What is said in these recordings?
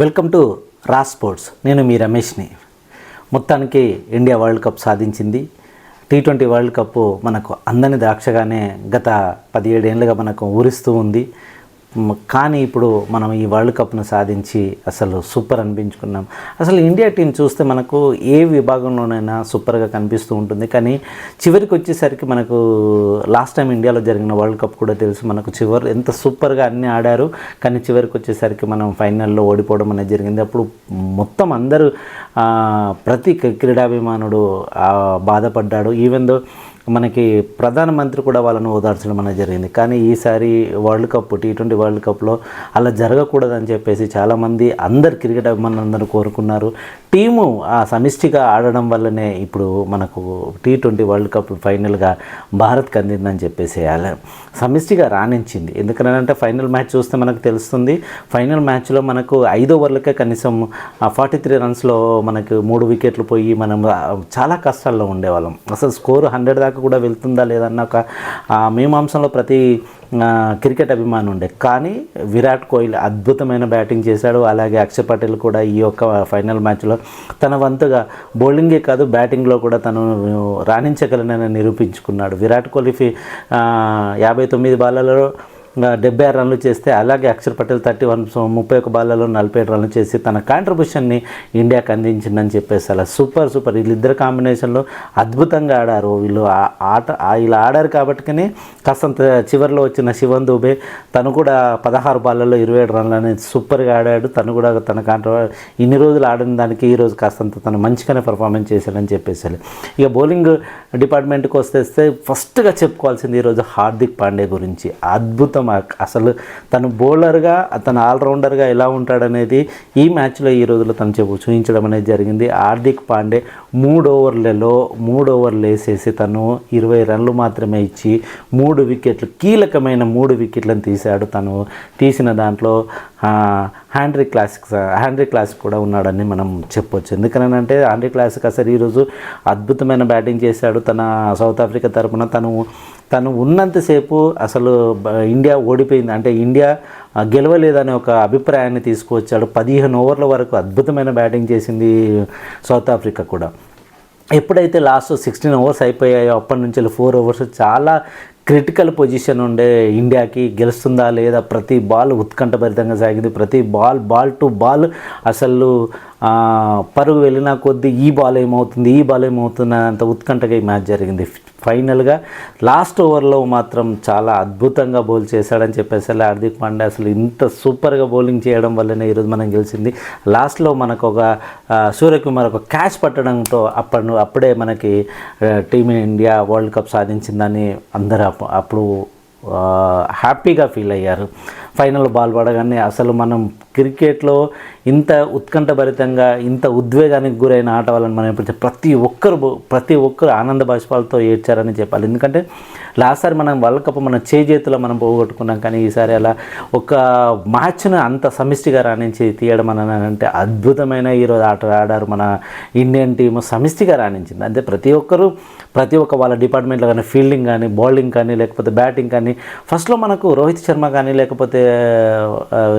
Welcome to రా sports. నేను మీ రమేష్ని. మొత్తానికి ఇండియా వరల్డ్ కప్ సాధించింది. టీ ట్వంటీ వరల్డ్ కప్ మనకు అందని ద్రాక్షగానే గత పదిహేడేళ్ళుగా మనకు ఊరిస్తూ ఉంది. కానీ ఇప్పుడు మనం ఈ వరల్డ్ కప్ను సాధించి అసలు సూపర్ అనిపించుకున్నాం. అసలు ఇండియా టీం చూస్తే మనకు ఏ విభాగంలోనైనా సూపర్గా కనిపిస్తూ ఉంటుంది. కానీ చివరికి వచ్చేసరికి మనకు లాస్ట్ టైం ఇండియాలో జరిగిన వరల్డ్ కప్ కూడా తెలుసు. మనకు చివరి ఎంత సూపర్గా అన్నీ ఆడారు. కానీ చివరికి వచ్చేసరికి మనం ఫైనల్లో ఓడిపోవడం అనేది జరిగింది. అప్పుడు మొత్తం అందరూ ప్రతి క్రీడాభిమానుడు బాధపడ్డాడు. ఈవెన్ దో మనకి ప్రధానమంత్రి కూడా వాళ్ళను ఓదార్చడం అనేది జరిగింది. కానీ ఈసారి world cup T twenty world కప్లో అలా జరగకూడదని చెప్పేసి చాలామంది అందరు క్రికెట్ అభిమానులందరూ కోరుకున్నారు. టీము ఆ సమిష్టిగా ఆడడం వల్లనే ఇప్పుడు మనకు టీ ట్వంటీ వరల్డ్ కప్ ఫైనల్గా భారత్కి అందిందని చెప్పేసి అలా సమిష్టిగా రాణించింది. ఎందుకనంటే ఫైనల్ మ్యాచ్ చూస్తే మనకు తెలుస్తుంది ఫైనల్ మ్యాచ్లో మనకు ఐదో ఓవర్లకే కనీసం ఫార్టీ త్రీ రన్స్లో మనకు మూడు వికెట్లు పోయి మనం చాలా కష్టాల్లో ఉండేవాళ్ళం. అసలు స్కోర్ హండ్రెడ్ దాకా కూడా వెళ్తుందా లేదన్న ఒక మీమాంసంలో ప్రతి క్రికెట్ అభిమాని ఉండే. కానీ విరాట్ కోహ్లీ అద్భుతమైన బ్యాటింగ్ చేశాడు. అలాగే అక్షర్ పటేల్ కూడా ఈ యొక్క ఫైనల్ మ్యాచ్లో తన వంతుగా బౌలింగే కాదు బ్యాటింగ్లో కూడా తను రాణించగలనని నిరూపించుకున్నాడు. విరాట్ కోహ్లీ యాభై తొమ్మిది బాలలో డెబ్బై ఆరు రన్లు చేస్తే అలాగే అక్షర్ పటేల్ థర్టీ వన్ ముప్పై ఒక బాల్లలో నలభై ఏడు రన్లు చేసి తన కాంట్రిబ్యూషన్ని ఇండియాకి అందించిందని చెప్పేసి అలా సూపర్ సూపర్. వీళ్ళిద్దరు కాంబినేషన్లో అద్భుతంగా ఆడారు వీళ్ళు. ఆ- ఆట ఆ- ఇలా ఆడారు కాబట్టికనే కాస్తంత చివరిలో వచ్చిన శివన్ దూబే తను కూడా పదహారు బాల్లలో ఇరవై ఏడు రన్లని సూపర్గా ఆడాడు. తను కూడా తన కాంట్ర ఇన్ని రోజులు ఆడిన దానికి ఈరోజు కాస్తంత తను మంచిగానే పర్ఫార్మెన్స్ చేశాడని చెప్పేసి ఇక బౌలింగ్ డిపార్ట్మెంట్కి వస్తే ఫస్ట్గా చెప్పుకోవాల్సింది ఈరోజు హార్దిక్ పాండే గురించి. అద్భుతం అసలు తను బౌలర్గా తను ఆల్రౌండర్గా ఎలా ఉంటాడనేది ఈ మ్యాచ్లో ఈ రోజులో తను చెప్పు చూపించడం అనేది జరిగింది. హార్దిక్ పాండే మూడు ఓవర్లలో మూడు ఓవర్లు వేసేసి తను ఇరవై రన్లు మాత్రమే ఇచ్చి మూడు వికెట్లు కీలకమైన మూడు వికెట్లను తీశాడు తను. తీసిన దాంట్లో హ్యాండ్రీ క్లాసిక్ హ్యాండ్రీ క్లాసిక్ కూడా ఉన్నాడని మనం చెప్పొచ్చు. ఎందుకనంటే హ్యాండ్రీ క్లాసిక్ అసలు ఈరోజు అద్భుతమైన బ్యాటింగ్ చేశాడు. తన సౌత్ ఆఫ్రికా తరపున తను తను ఉన్నంతసేపు అసలు ఇండియా ఓడిపోయింది. అంటే ఇండియా గెలవలేదనే ఒక అభిప్రాయాన్ని తీసుకువచ్చాడు. పదిహేను ఓవర్ల వరకు అద్భుతమైన బ్యాటింగ్ చేసింది సౌత్ ఆఫ్రికా కూడా. ఎప్పుడైతే లాస్ట్ సిక్స్టీన్ అవర్స్ అయిపోయాయో అప్పటి నుంచి ఫోర్ అవర్స్ చాలా క్రిటికల్ పొజిషన్ ఉండే ఇండియాకి గెలుస్తుందా లేదా ప్రతి బాల్ ఉత్కంఠభరితంగా సాగింది. ప్రతి బాల్ బాల్ టు బాల్ అసలు పరుగు వెళ్ళిన కొద్దీ ఈ బాల్ ఏమవుతుంది ఈ బాల్ ఏమవుతుంది అంత ఉత్కంఠగా ఈ మ్యాచ్ జరిగింది. ఫైనల్గా లాస్ట్ ఓవర్లో మాత్రం చాలా అద్భుతంగా బౌల్ చేశాడని చెప్పేసి హార్దిక్ పాండే అసలు ఇంత సూపర్గా బౌలింగ్ చేయడం వల్లనే ఈరోజు మనం గెలిచింది. లాస్ట్లో మనకు ఒక సూర్యకుమార్ ఒక క్యాచ్ పట్టడంతో అప్పటి అప్పుడే మనకి టీమిండియా వరల్డ్ కప్ సాధించిందని అందరూ అప్పు- అప్పుడు హ్యాపీగా ఫీల్ అయ్యారు. ఫైనల్ బాల్ పడగానే అసలు మనం క్రికెట్లో ఇంత ఉత్కంఠభరితంగా ఇంత ఉద్వేగానికి గురైన ఆట వాళ్ళని మనం ఇప్పుడు ప్రతి ఒక్కరు బో- ప్రతి ఒక్కరు ఆనంద బాష్పాలతో ఏడ్చారని చెప్పాలి. ఎందుకంటే లాస్ట్ సారి మనం వరల్డ్ కప్ మన చేతిలో మనం పోగొట్టుకున్నాం కానీ ఈసారి అలా ఒక మ్యాచ్ను అంత సమిష్టిగా రాణించి తీయడం అని అంటే అద్భుతమైన ఈరోజు ఆట ఆడారు మన ఇండియన్ టీము. సమిష్టిగా రాణించింది. అంటే ప్రతి ఒక్కరు ప్రతి ఒక్క వాళ్ళ డిపార్ట్మెంట్లో కానీ ఫీల్డింగ్ కానీ బౌలింగ్ కానీ లేకపోతే బ్యాటింగ్ కానీ ఫస్ట్లో మనకు రోహిత్ శర్మ కానీ లేకపోతే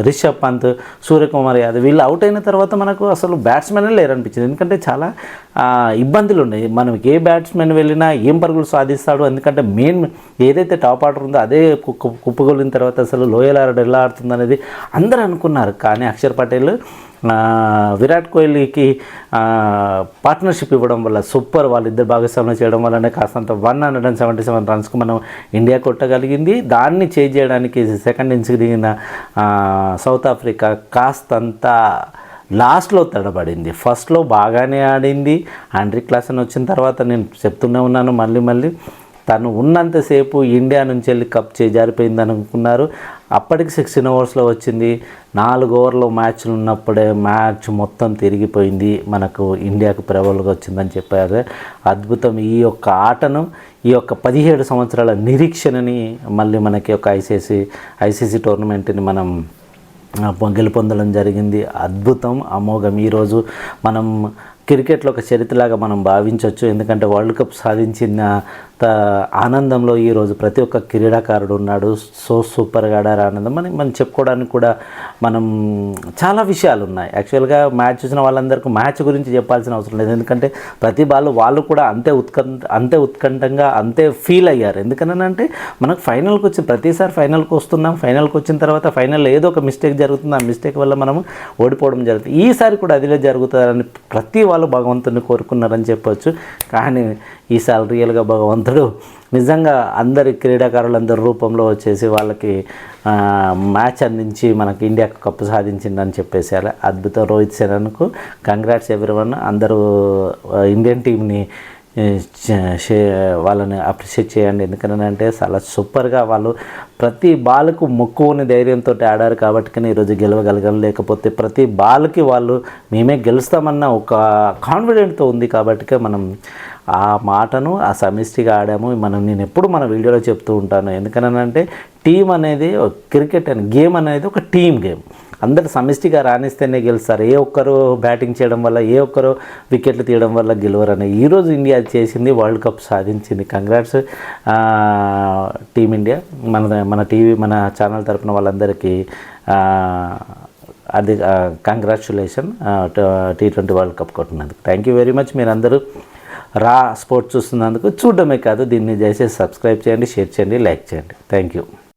రిషబ్ పంత్ సూర్యకుమార్ యాదవ్ వీళ్ళు అవుట్ అయిన తర్వాత మనకు అసలు బ్యాట్స్మెన్ లేరు అనిపించింది ఎందుకంటే చాలా ఇబ్బందులు ఉన్నాయి. మనం ఏ బ్యాట్స్మెన్ వెళ్ళినా ఏం పరుగులు సాధిస్తాడు? ఎందుకంటే మెయిన్ ఏదైతే టాప్ ఆర్డర్ ఉందో అదే కుప్పగొలిన తర్వాత అసలు లోయల్ ఆర్డర్ ఎలా ఆడుతుంది అనేది అందరూ అనుకున్నారు. కానీ అక్షర్ పటేల్ విరాట్ కోహ్లీకి పార్ట్నర్షిప్ ఇవ్వడం వల్ల సూపర్ వాళ్ళిద్దరు భాగస్వామ్యం చేయడం వల్లనే కాస్తంత one hundred and seventy seven రన్స్కు మనం ఇండియా కొట్టగలిగింది. దాన్ని చేజ్ చేయడానికి సెకండ్ ఇన్స్కి దిగిన సౌత్ ఆఫ్రికా కాస్తంత లాస్ట్లో తడబడింది. ఫస్ట్లో బాగానే ఆడింది. ఆండ్రీ క్లాస్ అని వచ్చిన తర్వాత నేను చెప్తూనే ఉన్నాను మళ్ళీ మళ్ళీ. తను ఉన్నంతసేపు ఇండియా నుంచి వెళ్ళి కప్ చేజారిపోయింది అనుకున్నారు. అప్పటికి సిక్స్టీన్ ఓవర్స్లో వచ్చింది. నాలుగు ఓవర్లో మ్యాచ్లు ఉన్నప్పుడే మ్యాచ్ మొత్తం తిరిగిపోయింది. మనకు ఇండియాకు ప్రబలంగా వచ్చిందని చెప్పారు. అద్భుతం ఈ యొక్క ఆటను ఈ యొక్క పదిహేడు సంవత్సరాల నిరీక్షణని మళ్ళీ మనకి ఒక ఐసీసీ ఐసీసీ టోర్నమెంట్ని మనం గెలుపొందడం జరిగింది. అద్భుతం అమోఘం. ఈరోజు మనం క్రికెట్లో ఒక చరిత్రలాగా మనం భావించవచ్చు ఎందుకంటే వరల్డ్ కప్ సాధించిన ఆనందంలో ఈరోజు ప్రతి ఒక్క క్రీడాకారుడు ఉన్నాడు. సో సూపర్గా ఆడారు ఆనందం. అని మనం చెప్పుకోవడానికి కూడా మనం చాలా విషయాలు ఉన్నాయి. యాక్చువల్గా మ్యాచ్ చూసిన వాళ్ళందరికీ మ్యాచ్ గురించి చెప్పాల్సిన అవసరం లేదు. ఎందుకంటే ప్రతి బాల్ వాళ్ళు కూడా అంతే ఉత్కంఠ అంతే ఉత్కంఠంగా అంతే ఫీల్ అయ్యారు. ఎందుకనంటే మనకు ఫైనల్కి వచ్చి ప్రతిసారి ఫైనల్కి వస్తున్నాం. ఫైనల్కి వచ్చిన తర్వాత ఫైనల్లో ఏదో ఒక మిస్టేక్ జరుగుతుంది. ఆ మిస్టేక్ వల్ల మనము ఓడిపోవడం జరుగుతుంది. ఈసారి కూడా అదిలే జరుగుతుందని ప్రతి వాళ్ళు భగవంతుని కోరుకున్నారని చెప్పొచ్చు. కానీ ఈసారి రియల్గా భగవంతుడు నిజంగా అందరి క్రీడాకారులందరి రూపంలో వచ్చేసి వాళ్ళకి మ్యాచ్ అందించి మనకి ఇండియాకు కప్పు సాధించిందని చెప్పేసి అలా అద్భుతం. రోహిత్ శర్మకు కంగ్రాట్స్ ఎవ్రీవన్ అందరూ ఇండియన్ టీంని వాళ్ళని అప్రిషియేట్ చేయండి. ఎందుకంటే చాలా సూపర్గా వాళ్ళు ప్రతి బాల్కు మొక్కుని ధైర్యంతో ఆడారు కాబట్టి కానీ ఈరోజు గెలవగలగం లేకపోతే ప్రతి బాల్కి వాళ్ళు మేమే గెలుస్తామన్న ఒక కాన్ఫిడెంట్తో ఉంది కాబట్టి మనం ఆ మాటను ఆ సమిష్టిగా ఆడాము. మనం నేను ఎప్పుడు మన వీడియోలో చెప్తూ ఉంటాను. ఎందుకనంటే టీం అనేది క్రికెట్ అండ్ గేమ్ అనేది ఒక టీం గేమ్. అందరు సమిష్టిగా రాణిస్తేనే గెలుస్తారు. ఏ ఒక్కరు బ్యాటింగ్ చేయడం వల్ల ఏ ఒక్కరు వికెట్లు తీయడం వల్ల గెలవరని. ఈరోజు ఇండియా చేసింది వరల్డ్ కప్ సాధించింది. కంగ్రాట్స్ టీమిండియా మన మన టీవీ మన ఛానల్ తరఫున వాళ్ళందరికీ అది congratulation T twenty world cup కొట్టినందుకు. Thank you very much మీరందరూ రా స్పోర్ట్స్ చూస్తున్నందుకు చూడడమే కాదు దీన్ని దయచేసి సబ్స్క్రైబ్ చేయండి షేర్ చేయండి లైక్ చేయండి. Thank you